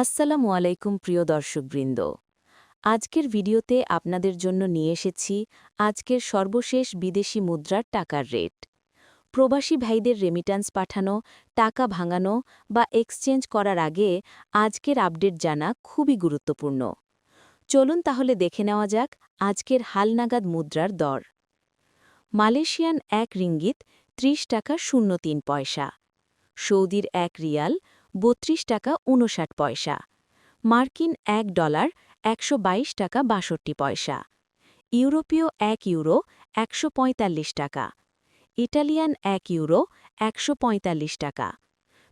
আসসালামু আলাইকুম প্রিয় দর্শকবৃন্দ। আজকের ভিডিওতে আপনাদের জন্য নিয়ে এসেছি আজকের সর্বশেষ বিদেশি মুদ্রার টাকার রেট। প্রবাসী ভাইদের রেমিটান্স পাঠানো, টাকা ভাঙানো বা এক্সচেঞ্জ করার আগে আজকের আপডেট জানা খুবই গুরুত্বপূর্ণ। চলুন তাহলে দেখে নেওয়া যাক আজকের হালনাগাদ মুদ্রার দর। মালয়েশিয়ান এক রিঙ্গিত ৩০ টাকা শূন্য তিন পয়সা, সৌদির এক রিয়াল বত্রিশ টাকা উনষাট পয়সা। মার্কিন এক ডলার একশো বাইশ টাকা বাষট্টি পয়সা। ইউরোপীয় এক ইউরো একশো পঁয়তাল্লিশ টাকা। ইটালিয়ান এক ইউরো একশো পঁয়তাল্লিশ টাকা।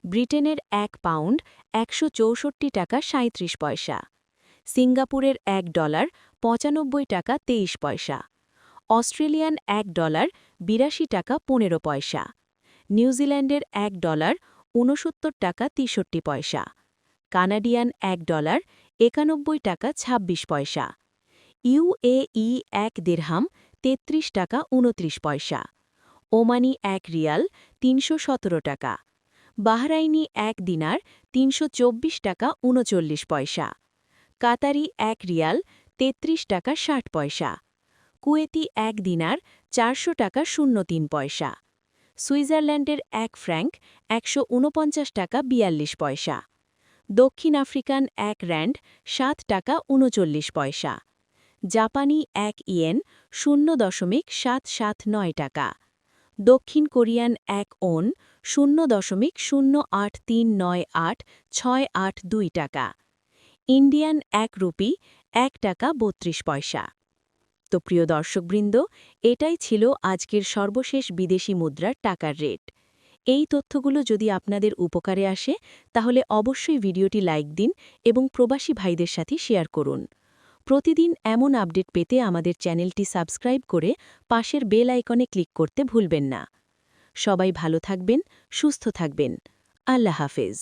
ব্রিটেনের এক পাউন্ড একশো চৌষট্টি টাকা সাঁত্রিশ পয়সা। সিঙ্গাপুরের এক ডলার পঁচানব্বই টাকা তেইশ পয়সা। অস্ট্রেলিয়ান এক ডলার বিরাশি টাকা পনেরো পয়সা। নিউজিল্যান্ডের এক ডলার ঊনসত্তর টাকা তিষট্টি পয়সা, কানাডিয়ান এক ডলার একানব্বই টাকা ২৬ পয়সা, ইউএই এক দেড়হাম ৩৩ টাকা উনত্রিশ পয়সা, ওমানি এক রিয়াল তিনশো সতেরো টাকা, বাহরাইনি এক দিনার তিনশো চব্বিশ টাকা উনচল্লিশ পয়সা, কাতারি এক রিয়াল ৩৩ টাকা ষাট পয়সা, কুয়েতি এক দিনার চারশো টাকা শূন্য তিন পয়সা। সুইজারল্যান্ডের এক ফ্র্যাঙ্ক একশ উনপঞ্চাশ টাকা বিয়াল্লিশ পয়সা। দক্ষিণ আফ্রিকান এক র্যান্ড সাত টাকা উনচল্লিশ পয়সা। জাপানি এক ইয়েন শূন্য দশমিক সাত সাত নয় টাকা। দক্ষিণ কোরিয়ান এক ওন শূন্য দশমিক শূন্য আট তিন নয় আট ছয় আট দুই টাকা। ইন্ডিয়ান এক রুপি এক টাকা বত্রিশ পয়সা। তো প্রিয় দর্শকবৃন্দ, এটাই ছিল আজকের সর্বশেষ বিদেশি মুদ্রার টাকার রেট। এই তথ্যগুলো যদি আপনাদের উপকারে আসে, তাহলে অবশ্যই ভিডিওটি লাইক দিন এবং প্রবাসী ভাইদের সাথে শেয়ার করুন। প্রতিদিন এমন আপডেট পেতে আমাদের চ্যানেলটি সাবস্ক্রাইব করে পাশের বেল আইকনে ক্লিক করতে ভুলবেন না। সবাই ভালো থাকবেন, সুস্থ থাকবেন। আল্লাহ হাফেজ।